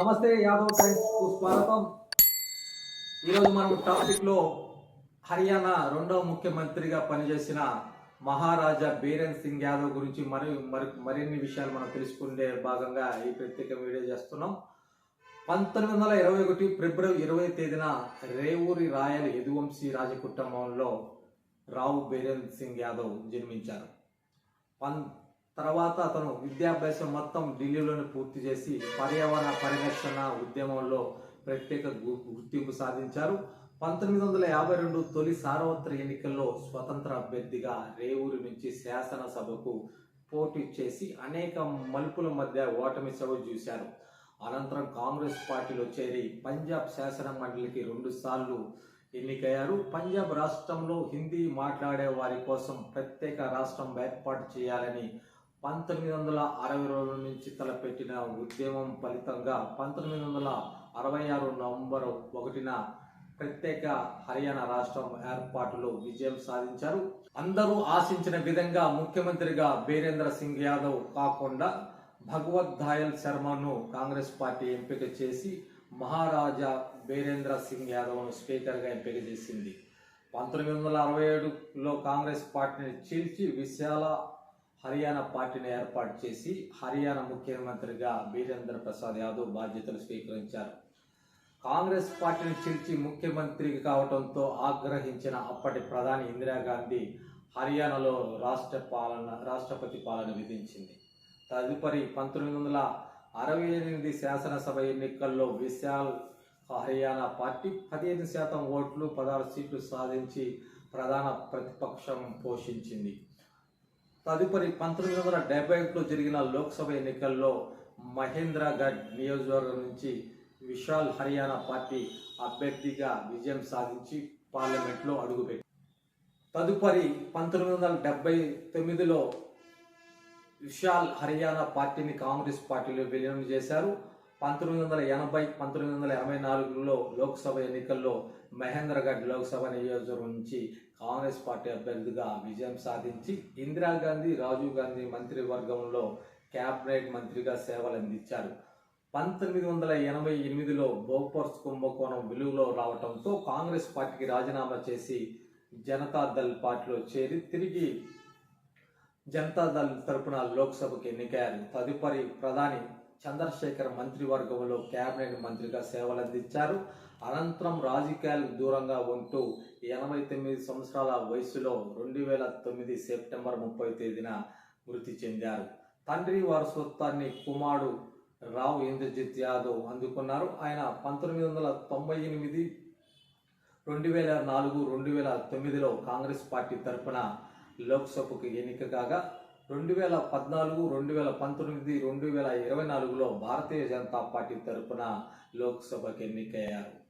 నమస్తే యాదవ్ టైమ్స్కు స్వాగతం ఈరోజు మనం టాపిక్లో హర్యానా రెండవ ముఖ్యమంత్రిగా పనిచేసిన మహారాజా బీరేన్ సింగ్ యాదవ్ గురించి మరి మరి మరిన్ని విషయాలు మనం తెలుసుకునే భాగంగా ఈ ప్రత్యేక వీడియో చేస్తున్నాం. పంతొమ్మిది వందల ఇరవై ఒకటి ఫిబ్రవరి ఇరవై తేదీన రేవూరి రాయల్ యదువంశీ రాజకుటుంబంలో రావు బీరేన్ సింగ్ యాదవ్ జన్మించారు. పన్ తర్వాత అతను విద్యాభ్యాసం మొత్తం ఢిల్లీలోనే పూర్తి చేసి పర్యావరణ పరిరక్షణ ఉద్యమంలో ప్రత్యేక గు- గుర్తింపు సాధించారు. పంతొమ్మిది వందల యాభై రెండు తొలి సార్వత్రిక ఎన్నికల్లో స్వతంత్ర అభ్యర్థిగా రేవూరు నుంచి శాసనసభకు పోటీ చేసి అనేక మలుపుల మధ్య ఓటమి సభ చూశారు. అనంతరం కాంగ్రెస్ పార్టీలో చేరి పంజాబ్ శాసన మండలికి రెండు సార్లు ఎన్నికయ్యారు. పంజాబ్ రాష్ట్రంలో హిందీ మాట్లాడే వారి కోసం ప్రత్యేక రాష్ట్రం ఏర్పాటు చేయాలని పంతొమ్మిది వందల అరవై రెండు నుంచి తలపెట్టిన ఉద్యమం ఫలితంగా పంతొమ్మిది వందల అరవై ఆరు నవంబర్ ఒకటిన ప్రత్యేక హర్యానా రాష్ట్రం ఏర్పాటులో విజయం సాధించారు. అందరూ ఆశించిన విధంగా ముఖ్యమంత్రిగా బీరేంద్ర సింగ్ యాదవ్ కాకుండా భగవత్ దాయల్ శర్మను కాంగ్రెస్ పార్టీ ఎంపిక చేసి మహారాజా బీరేంద్ర సింగ్ యాదవ్ను స్పీకర్గా ఎంపిక చేసింది. పంతొమ్మిది వందల అరవై ఏడులో కాంగ్రెస్ పార్టీని చీల్చి విశాల హర్యానా పార్టీని ఏర్పాటు చేసి హర్యానా ముఖ్యమంత్రిగా బీరేంద్ర ప్రసాద్ యాదవ్ బాధ్యతలు స్వీకరించారు. కాంగ్రెస్ పార్టీని చీల్చి ముఖ్యమంత్రి కావడంతో ఆగ్రహించిన అప్పటి ప్రధాని ఇందిరాగాంధీ హర్యానాలో రాష్ట్ర పాలన రాష్ట్రపతి పాలన విధించింది. తదుపరి పంతొమ్మిది వందల అరవై ఎనిమిది శాసనసభ ఎన్నికల్లో విశాల్ హర్యానా పార్టీ పదిహేను శాతం ఓట్లు పదహారు సీట్లు సాధించి ప్రధాన ప్రతిపక్షం పోషించింది. తదుపరి పంతొమ్మిది వందల డెబ్బై ఒకటిలో జరిగిన లోక్సభ ఎన్నికల్లో మహేంద్రగఢ్ నియోజకవర్గం నుంచి విశాల్ హర్యానా పార్టీ అభ్యర్థిగా విజయం సాధించి పార్లమెంట్లో అడుగుపెట్టింది. తదుపరి పంతొమ్మిది వందల డెబ్బై తొమ్మిదిలో విశాల్ హర్యానా పార్టీని కాంగ్రెస్ పార్టీలో విలీనం చేశారు. పంతొమ్మిది వందల ఎనభై పంతొమ్మిది వందల ఎనభై నాలుగులో లోక్సభ ఎన్నికల్లో మహేంద్రగఢ్ లోక్సభ నియోజకవర్గం నుంచి కాంగ్రెస్ పార్టీ అభ్యర్థిగా విజయం సాధించి ఇందిరాగాంధీ రాజీవ్ గాంధీ మంత్రివర్గంలో క్యాబినెట్ మంత్రిగా సేవలు అందించారు. పంతొమ్మిది వందల ఎనభై ఎనిమిదిలో బోపర్స్ కుంభకోణం వెలుగులో రావడంతో కాంగ్రెస్ పార్టీకి రాజీనామా చేసి జనతాదళ్ పార్టీలో చేరి తిరిగి జనతాదళ్ తరపున లోక్సభకు ఎన్నికయ్యారు. తదుపరి ప్రధాని చంద్రశేఖర్ మంత్రివర్గంలో కేబినెట్ మంత్రిగా సేవలందించారు. అనంతరం రాజకీయాలకు దూరంగా ఉంటూ ఎనభై తొమ్మిది సంవత్సరాల వయసులో రెండు వేల తొమ్మిది సెప్టెంబర్ ముప్పై తేదీన మృతి చెందారు. తండ్రి వారసత్వాన్ని కుమారుడు రావు ఇంద్రజిత్ యాదవ్ అందుకున్నారు. ఆయన పంతొమ్మిది వందల తొంభై ఎనిమిది రెండు వేల నాలుగు రెండు వేల తొమ్మిదిలో కాంగ్రెస్ పార్టీ తరపున లోక్సభకు ఎన్నిక కాగా రెండు వేల పద్నాలుగు రెండు వేల పంతొమ్మిది రెండు వేల ఇరవై నాలుగులో భారతీయ జనతా పార్టీ తరపున లోక్సభకు ఎన్నికయ్యారు.